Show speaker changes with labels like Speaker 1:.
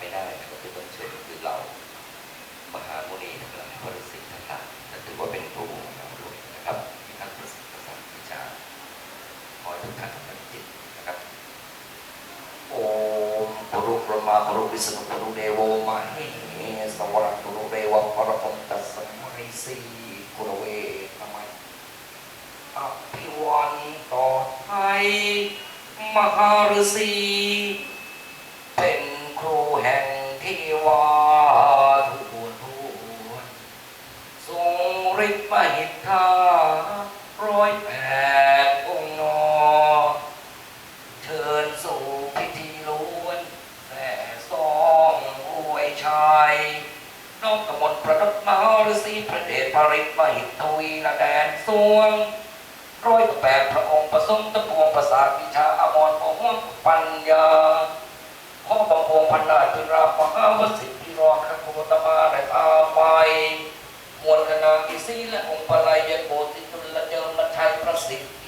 Speaker 1: ไม่ได้ก็คือต้นเชิอคือเรามหาโมนีนะครับพระฤาษีต่างๆแต่ถือว่าเป็นครูของด้วยนะครับที่ท่านประสานวิชาคอยทุกท่านทำจิตนะครับโอมปรุปรมาปรุปิสนุปรุเดวมาเฮสวรรค์ปรุเดวะปรพมตัสัมมยสีกุรเวทำไมอภิวันต่อไทยมหาฤาษี ที่ว่าทุกวนทุกนทรงฤทธิ์มหิทธาร้อยแปดองค์นอ เชิญสู่พิธีล้วนแต่สองอวยชัยน้องกมลประดับมหาฤาษีพระเดชพระฤทธิ์มหิทวีละแดนสวงร้อยแปดพระองค์ประสมตะปวงประสาทวิชา พงพันนาจิรามหาวสิทธิรอคังโคตมาได้ตาไปมวลคณะอิสีและองค์ปลายยโกติจุลเจิมชัยประสิทธิ